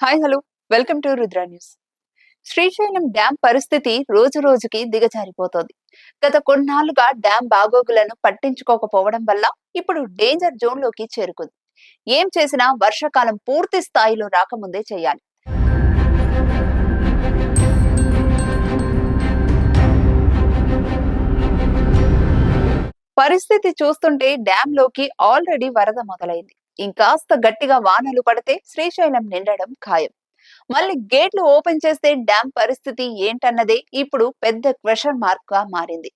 Hi hello welcome to Rudra news Srisailam dam పరిస్థితి రోజు రోజుకి దిగజారిపోతోంది. గత కొన్నాళ్ళుగా డ్యాం బాగోగులను పట్టించుకోకపోవడం వల్ల ఇప్పుడు డేంజర్ జోన్లోకి చేరుకుంది. ఏం చేసినా వర్షాకాలం పూర్తి స్థాయిలో రాకముందే చేయాలి. పరిస్థితి చూస్తుంటే డ్యామ్లోకి ఆల్రెడీ వరద మొదలైంది. ఇంకాస్త గట్టిగా వానలు పడితే శ్రీశైలం నిండడం ఖాయం. మళ్ళీ గేట్లు ఓపెన్ చేస్తే డ్యాం పరిస్థితి ఏంటన్నదే ఇప్పుడు పెద్ద క్వశ్చన్ మార్క్గా మారింది.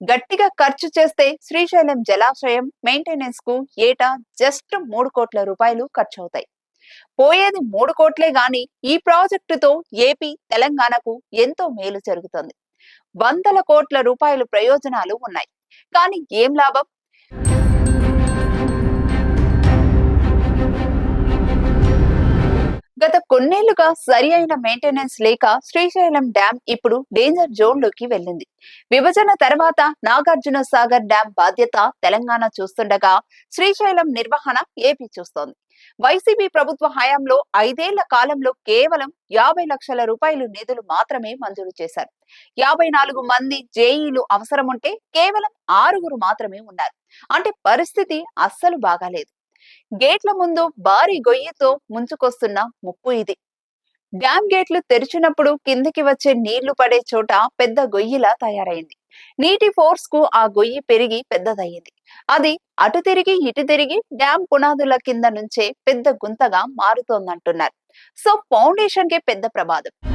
గట్టిగా ఖర్చు చేస్తే శ్రీశైలం జలాశయం మెయింటెనెన్స్కు ఏటా జస్ట్ మూడు కోట్ల రూపాయలు ఖర్చు అవుతాయి పోయేది మూడు కోట్లే గాని ఈ ప్రాజెక్టుతో ఏపీ తెలంగాణకు ఎంతో మేలు జరుగుతుంది. వందల కోట్ల రూపాయలు ప్రయోజనాలు ఉన్నాయి. కానీ ఏం లాభం? గత కొన్నేళ్ళుగా సరి అయిన మెయింటెనెన్స్ లేక శ్రీశైలం డ్యాం ఇప్పుడు డేంజర్ జోన్లోకి వెళ్ళింది. విభజన తర్వాత నాగార్జున సాగర్ డ్యాం బాధ్యత తెలంగాణ చూస్తుండగా శ్రీశైలం నిర్వహణ ఏపీ చూస్తోంది. వైసీపీ ప్రభుత్వ హయాంలో ఐదేళ్ళ కాలంలో కేవలం యాభై లక్షల రూపాయలు నిధులు మాత్రమే మంజూరు చేశారు. యాభై నాలుగు మంది జేఈలు అవసరం ఉంటే కేవలం ఆరుగురు మాత్రమే ఉన్నారు. అంటే పరిస్థితి అస్సలు బాగాలేదు. గేట్ల ముందు భారీ గొయ్యితో ముంచుకొస్తున్న ముప్పు ఇది. డ్యాం గేట్లు తెరిచినప్పుడు కిందికి వచ్చే నీళ్ళు పడే చోట పెద్ద గొయ్యిలా తయారైంది. నీటి ఫోర్స్కు ఆ గొయ్యి పెరిగి పెద్దదయ్యింది. అది అటు తిరిగి ఇటు తిరిగి డ్యాం పునాదుల కింద నుంచే పెద్ద గుంతగా మారుతోందంటున్నారు. సో ఫౌండేషన్కి పెద్ద ప్రమాదం.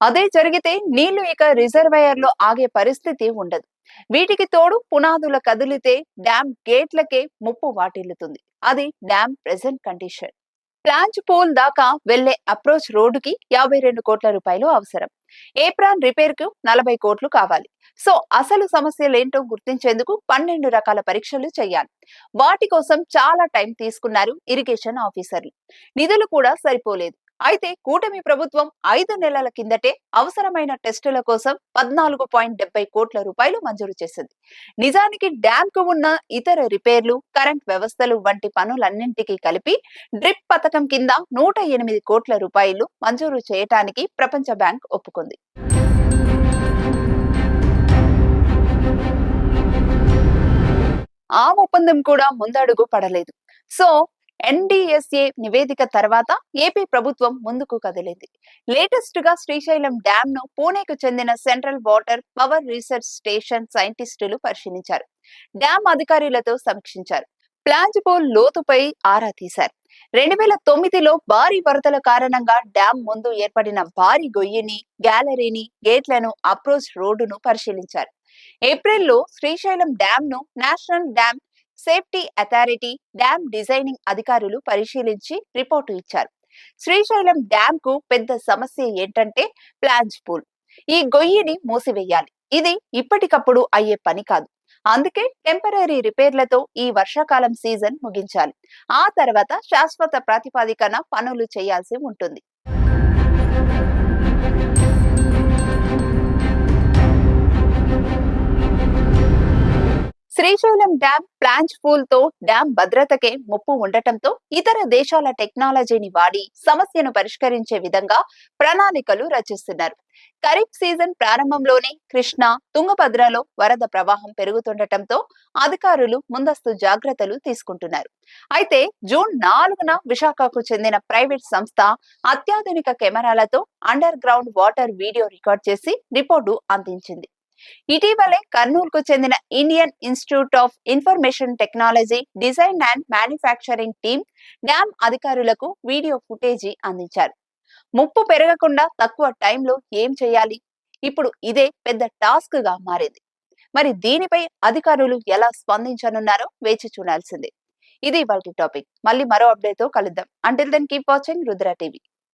అదే జరిగితే నీళ్ళు ఇక రిజర్వాయర్లో ఆగే పరిస్థితి ఉండదు. వీటికి తోడు పునాదుల కదిలితే డ్యాం గేట్లకే ముప్పు వాటిల్లుతుంది. అది dam present condition. Plunge pool దాకా వెళ్ళే అప్రోచ్ రోడ్డుకి యాభై రెండు కోట్ల రూపాయలు అవసరం. ఏప్రాన్ రిపేర్కు నలభై కోట్లు కావాలి. సో అసలు సమస్యలేంటో గుర్తించేందుకు పన్నెండు రకాల పరీక్షలు చేయాలి. వాటి కోసం చాలా టైం తీసుకున్నారు ఇరిగేషన్ ఆఫీసర్లు. నిధులు కూడా సరిపోలేదు. అయితే కూటమి ప్రభుత్వం ఐదు నెలల కిందటే అవసరమైన టెస్టుల కోసం పద్నాలుగు పాయింట్ డెబ్బై కోట్ల రూపాయలు మంజూరు చేసింది. నిజానికి డ్యామ్కు ఉన్న ఇతర రిపేర్లు కరెంట్ వ్యవస్థలు వంటి పనులన్నింటికీ కలిపి డ్రిప్ పథకం కింద నూట ఎనిమిది కోట్ల రూపాయలు మంజూరు చేయటానికి ప్రపంచ బ్యాంక్ ఒప్పుకుంది. ఆ ఒప్పందం కూడా ముందడుగు పడలేదు. సో ఎన్డీఎస్ఏ నివేదిక తర్వాత ఏపీ ప్రభుత్వం ముందుకు కదిలింది. లేటెస్ట్గా శ్రీశైలం డ్యామ్ను పూణేకు చెందిన central water power research station సైంటిస్టులు పరిశీలించారు. డ్యామ్ అధికారులతో సమీక్షించారు. ప్లాంజిబోల్ లోతుపై ఆరా తీశారు. రెండు వేల తొమ్మిదిలో భారీ వరదల కారణంగా డ్యాం ముందు ఏర్పడిన భారీ గొయ్యిని గ్యాలరీని గేట్లను అప్రోచ్ రోడ్డును పరిశీలించారు. ఏప్రిల్లో Srisailam డ్యామ్ను national dam safety authority dam designing అధికారులు పరిశీలించి రిపోర్టు ఇచ్చారు. శ్రీశైలం డ్యామ్కు పెద్ద సమస్య ఏంటంటే ప్లాంజ్ పూల్. ఈ గొయ్యిని మూసివేయాలి. ఇది ఇప్పటికప్పుడు అయ్యే పని కాదు. అందుకే టెంపరీ రిపేర్లతో ఈ వర్షాకాలం సీజన్ ముగించాలి. ఆ తర్వాత శాశ్వత ప్రాతిపాదికన పనులు చేయాల్సి ఉంటుంది. శ్రీశైలం డ్యాం ప్లాంచ్ పూల్తో డ్యాం భద్రతకే ముప్పు ఉండటంతో ఇతర దేశాల టెక్నాలజీని వాడి సమస్యను పరిష్కరించే విధంగా ప్రణాళికలు రచిస్తున్నారు. ఖరీఫ్ సీజన్ ప్రారంభంలోనే కృష్ణా తుంగభద్రలో వరద ప్రవాహం పెరుగుతుండటంతో అధికారులు ముందస్తు జాగ్రత్తలు తీసుకుంటున్నారు. అయితే జూన్ నాలుగున విశాఖకు చెందిన ప్రైవేట్ సంస్థ అత్యాధునిక కెమెరాలతో under ground water video record చేసి రిపోర్టు అందించింది. ఇటీవలే కర్నూలుకు చెందిన Indian institute of information technology design and manufacturing team dam అధికారులకు వీడియో ఫుటేజీ అందించారు. ముప్పు పెరగకుండా తక్కువ టైంలో ఏం చేయాలి? ఇప్పుడు ఇదే పెద్ద టాస్క్గా మారింది. మరి దీనిపై అధికారులు ఎలా స్పందించనున్నారో వేచి చూడాల్సిందే. ఇది ఇవాళ టాపిక్. మళ్ళీ మరో అప్డేట్తో కలుద్దాం until then keep watching Rudra TV